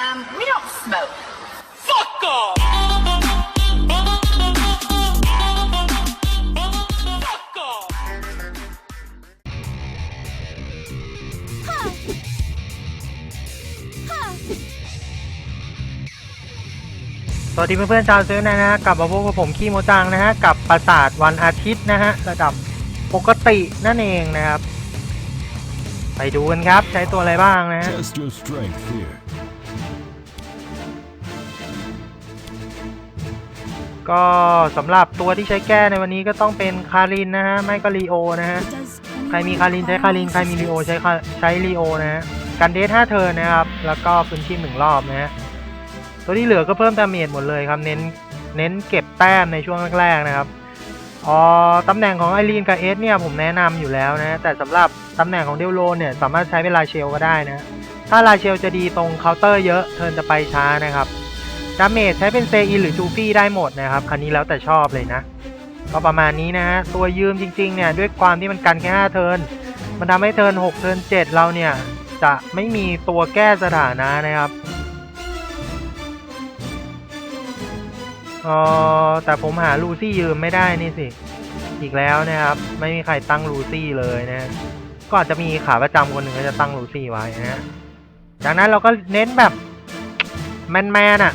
Um, we don't smoke. Fuck off! Fuck off! สวัสดีเพื่อนๆชาวเซิร์ฟนะฮะกลับมาพบกับผมขี้โมจังนะฮะกับปราสาทวันอาทิตย์นะฮะระดับปกตินั่นเองนะครับ ไปดูกันครับใช้ตัวอะไรบ้างนะฮะ Test your strength here. ก็สำหรับตัวที่ใช้แก้ในวันนี้ก็ต้องเป็นคารินนะฮะ ไม่ก็ลีโอนะฮะ ใครมีคารินใช้คาริน ใครมีลีโอใช้ใช้ลีโอนะฮะ กันเดท5เทิร์นะครับ แล้วก็พื้นที่หนึ่งรอบนะฮะ ตัวที่เหลือก็เพิ่มดาเมจหมดเลยครับ เน้น เน้นเก็บแต้มในช่วงแรกๆนะครับอ๋อตำแหน่งของไอรีนกับเอสเนี่ยผมแนะนำอยู่แล้วนะ แต่สำหรับตำแหน่งของเดลโลเนี่ยสามารถใช้เป็นลาเชลก็ได้นะ ถ้าลาเชลจะดีตรงเคาน์เตอร์เยอะเทิร์นจะไปช้านะครับ ดาเมจใช้เป็นเซอินหรือจูฟี่ได้หมดนะครับ อันนี้แล้วแต่ชอบเลยนะ ก็ประมาณนี้นะฮะ ตัวยืมจริงๆ เนี่ย ด้วยความที่มันกันแค่ 5 เทิร์น มันทำให้เทิร์น 6 เทิร์น 7 เราเนี่ย จะไม่มีตัวแก้สถานะนะครับเออแต่ผมหาลูซี่ยืมไม่ได้นี่สิ อีกแล้วนะครับ ไม่มีใครตั้งลูซี่เลยนะ ก็อาจจะมีขาประจำคนหนึ่งก็จะตั้งลูซี่ไว้นะฮะจากนั้นเราก็เน้นแบบแมนๆอะ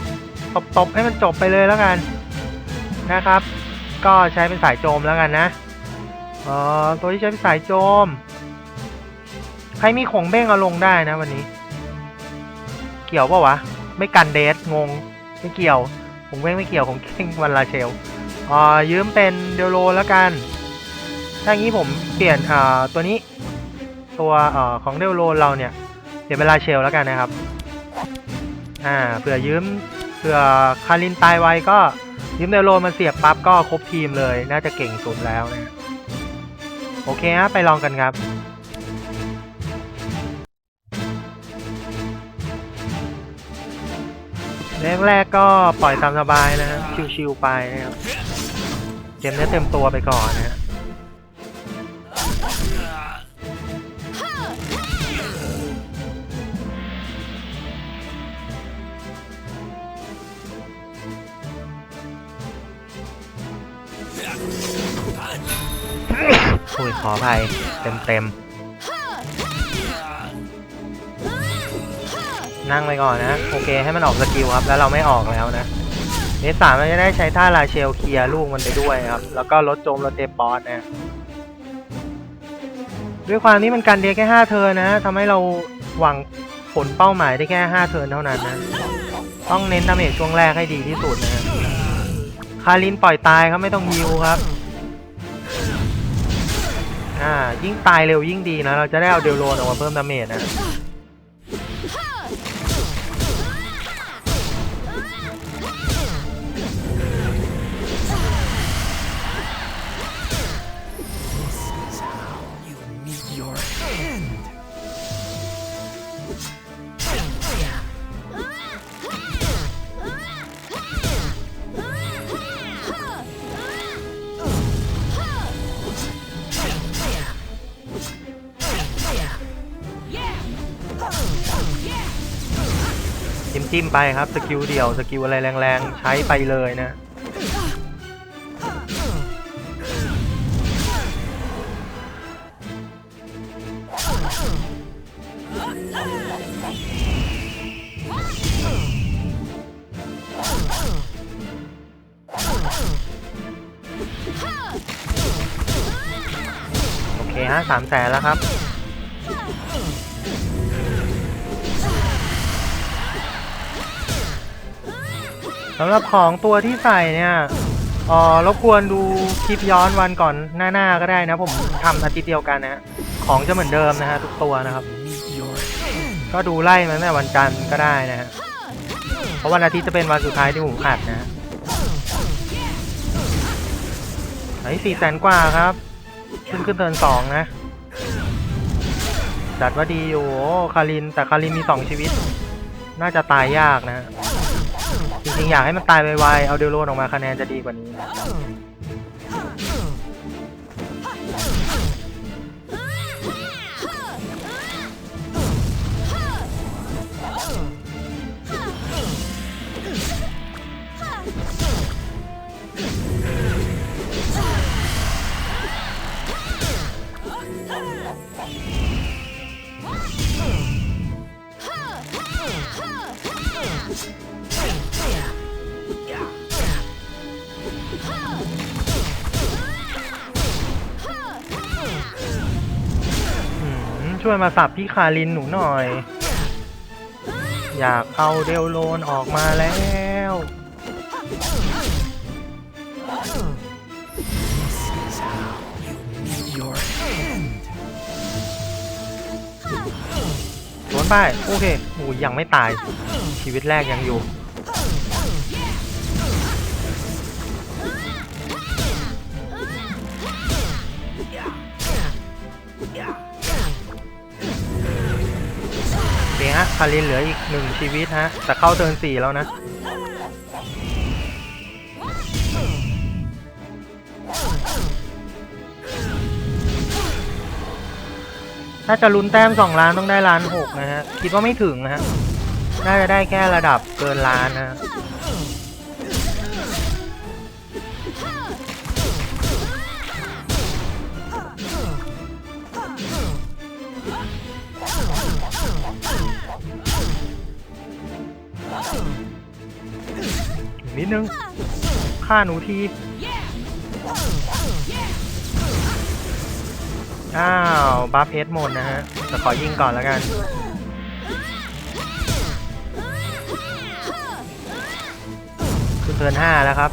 ตบๆให้มันจบไปเลยแล้วกันนะครับ ก็ใช้เป็นสายโจมแล้วกันนะอ๋อตัวที่ใช้เป็นสายโจม ใครมีของเบ้งเอาลงได้นะวันนี้ เกี่ยวปะวะ ไม่กันเดสงงไม่เกี่ยวผมเบ้งไม่เกี่ยวของเก่งวันลาเชลอ๋อยืมเป็นเดโลแล้วกัน ถ้างี้ผมเปลี่ยนอ่าตัวนี้ ตัวเอ่อของเดโลเราเนี่ยเปลี่ยนเป็นลาเชลแล้วกันนะครับ อ่าเผื่อยืม ผื่อคารินตายไวก็ยืมเดโลมาเสียบปั๊บก็ครบทีมเลย น่าจะเก่งสุดแล้วนะโอเคฮะไปลองกันครับแรกๆก็ปล่อยตามสบายนะครับชิวๆไปนะครับเต็มเนื้อเต็มตัวไปก่อนนะฮะ อ้ยขออภัยเต็มๆนั่งไปก่อนนะ โอเคให้มันออกสกิลครับ แล้วเราไม่ออกแล้วนะเนสามมันจะได้ใช้ท่าลาเชลเคลียร์ลูกมันไปด้วยครับ แล้วก็ลดโจมลดเตปอสนะด้วยความที่มันกันเดียแค่5เทิร์นนะทำให้เราหวังผลเป้าหมายได้แค่5เทิร์นเท่านั้นนะ ต้องเน้นดาเมจช่วงแรกให้ดีที่สุดนะฮะคารินปล่อยตายครับไม่ต้องยิวครับ อ่ายิ่งตายเร็วยิ่งดีนะ เราจะได้เอาเดลโลนออกมาเพิ่มดาเมจนะ จิ้มไปครับสกิลเดี่ยวสกิลอะไรแรงๆ ใช้ไปเลยนะ โอเคฮะสามแสนแล้วครับ สำหรับของตัวที่ใส่เนี่ยอ๋อรบกวนดูคลิปย้อนวันก่อนหน้าๆก็ได้นะ ผมทำอาทิตย์เดียวกันนะ ของจะเหมือนเดิมนะฮะทุกตัวนะครับ ก็ดูไล่มาตั้งแต่วันจันทร์ก็ได้นะฮะเพราะวันอาทิตย์จะเป็นวันสุดท้ายที่ผมอัดนะไอ้สี่แสนกว่าครับ ขึ้นขึ้นเทินสองนะ จัดว่าดีอยู่คารินแต่คารินมีสองชีวิต น่าจะตายยากนะ จริงๆอยากให้มันตายไวๆเอาเดลโลนออกมาคะแนนจะดีกว่านี้ ช่วยมาสับพี่คารินหนูหน่อย อยากเอาเดลโลนออกมาแล้ว สวนไปโอเคโอ้ยยังไม่ตาย ชีวิตแรกยังอยู่ โอเคฮะคารินเหลืออีกหนึ่งชีวิตฮะ แต่เข้าเทิร์นสี่แล้วนะ ถ้าจะลุ้นแต้มสองล้านต้องได้ล้านหกนะฮะ คิดว่าไม่ถึงนะฮะ น่าจะได้แค่ระดับเกินล้านนะ นิดนึงฆ่าหนูที อ้าวบัฟเอสหมดนะฮะแต่ขอยิงก่อนแล้วกัน ขึ้นเทิร์นห้าแล้วครับ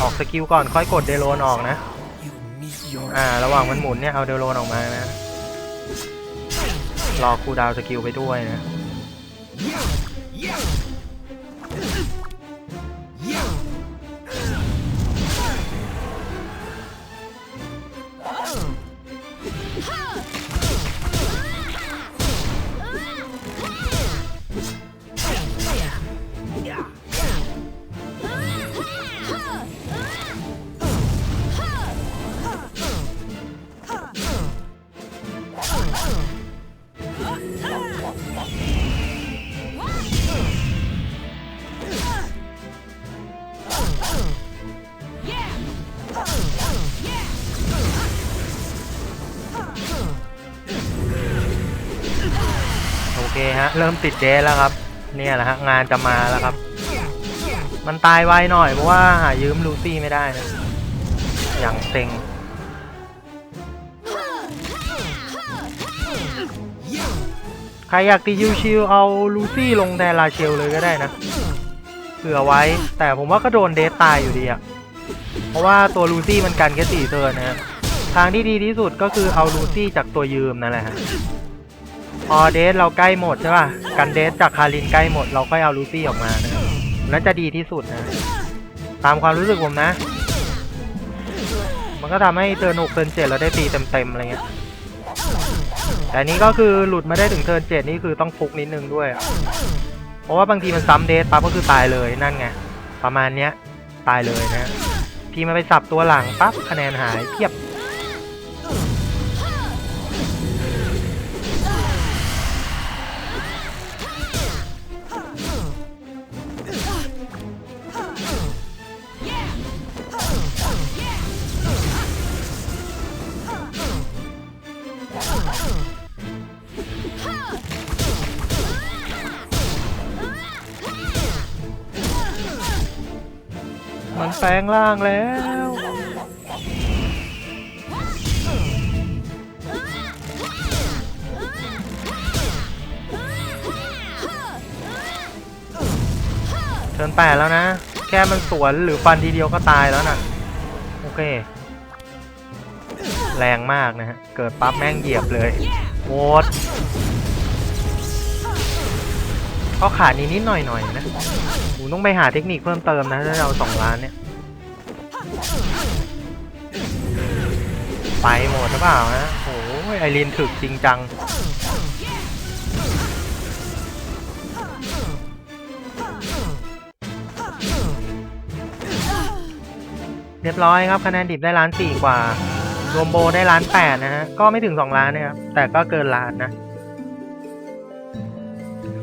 ออกสกิลก่อนค่อยกดเดโลนออกนะ อ่า ระหว่างมันหมุนเนี่ย เอาเดโลนออกมานะ รอคูดาวสกิลไปด้วยนะะเริ่มติดเดทแล้วครับ เนี่ยแหละฮะงานจะมาแล้วครับ มันตายไวหน่อยเพราะว่าหายืมลูซี่ไม่ได้นะอย่างเซ็งใครอยากตีชิวๆเอาลูซี่ลงแทนลาเชลเลยก็ได้นะเผื่อไว้ แต่ผมว่าก็โดนเดทตายอยู่ดีอะเพราะว่าตัวลูซี่มันกันแค่สี่เทิร์นนะฮะทางที่ดีที่สุดก็คือเอาลูซี่จากตัวยืมนั่นแหละฮะ พอเดทเราใกล้หมดใช่ป่ะ กันเดทจากคารินใกล้หมด เราค่อยเอาลูซี่ออกมานะนั่นจะดีที่สุดนะ ตามความรู้สึกผมนะ มันก็ทำให้เทิร์นหกเทิร์นเจ็ดเราได้ตีเต็มๆอะไรเงี้ย แต่นี้ก็คือหลุดมาได้ถึงเทิร์นเจ็ดนี่คือต้องฟุกนิดนึงด้วย เพราะว่าบางทีมันซ้ำเดทปั๊บก็คือตายเลยนั่นไง ประมาณเนี้ย ตายเลยนะ ทีมาไปสับตัวหลังปั๊บคะแนนหายเพียบ แปลงร่างแล้ว เทินแปดแล้วนะ แค่มันสวนหรือฟันทีเดียวก็ตายแล้วน่ะ โอเค แรงมากนะฮะ เกิดปั๊บแม่งเหยียบเลยโวดก็ขาดนิดนิดหน่อยหน่อยนะผมต้องไปหาเทคนิคเพิ่มเติมนะถ้าเอาสองล้านเนี่ย ไปหมดหรือเปล่าฮะโอ้ยไอรีนถึกจริงจัง เรียบร้อยครับคะแนนดิบได้ล้านสี่กว่ารวมโบได้ล้านแปดนะฮะ ก็ไม่ถึงสองล้านนะครับ แต่ก็เกินล้านนะ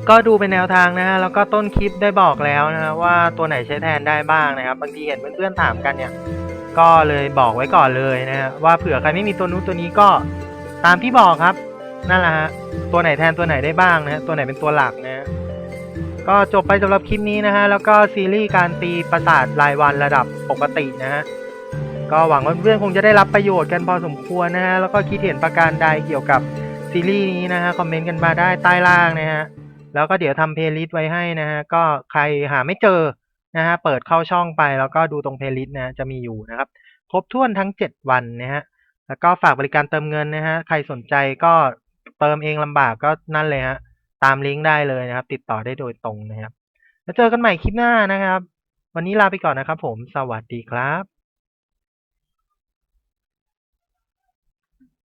ก็ดูเป็นแนวทางนะฮะแล้วก็ต้นคลิปได้บอกแล้วนะฮะว่าตัวไหนใช้แทนได้บ้างนะครับบางทีเห็นเพื่อนๆถามกันเนี่ยก็เลยบอกไว้ก่อนเลยนะฮะว่าเผื่อใครไม่มีตัวนู้นตัวนี้ก็ตามที่บอกครับนั่นแหละฮะตัวไหนแทนตัวไหนได้บ้างนะฮะตัวไหนเป็นตัวหลักนะฮะก็จบไปสำหรับคลิปนี้นะฮะแล้วก็ซีรีส์การตีประสาทรายวันระดับปกตินะฮะก็หวังว่าเพื่อนคงจะได้รับประโยชน์กันพอสมควรนะฮะแล้วก็คิดเห็นประการใดเกี่ยวกับซีรีส์นี้นะฮะคอมเมนต์กันมาได้ใต้ล่างนะฮะ แล้วก็เดี๋ยวทำเพลย์ลิสต์ไว้ให้นะฮะก็ใครหาไม่เจอนะฮะเปิดเข้าช่องไปแล้วก็ดูตรงเพลย์ลิสต์นะจะมีอยู่นะครับ ครบถ้วนทั้ง 7 วันนะฮะแล้วก็ฝากบริการเติมเงินนะฮะใครสนใจก็เติมเองลำบากก็นั่นเลยฮะตามลิงก์ได้เลยนะครับ ติดต่อได้โดยตรงนะครับ แล้วเจอกันใหม่คลิปหน้านะครับ วันนี้ลาไปก่อนนะครับผม สวัสดีครับ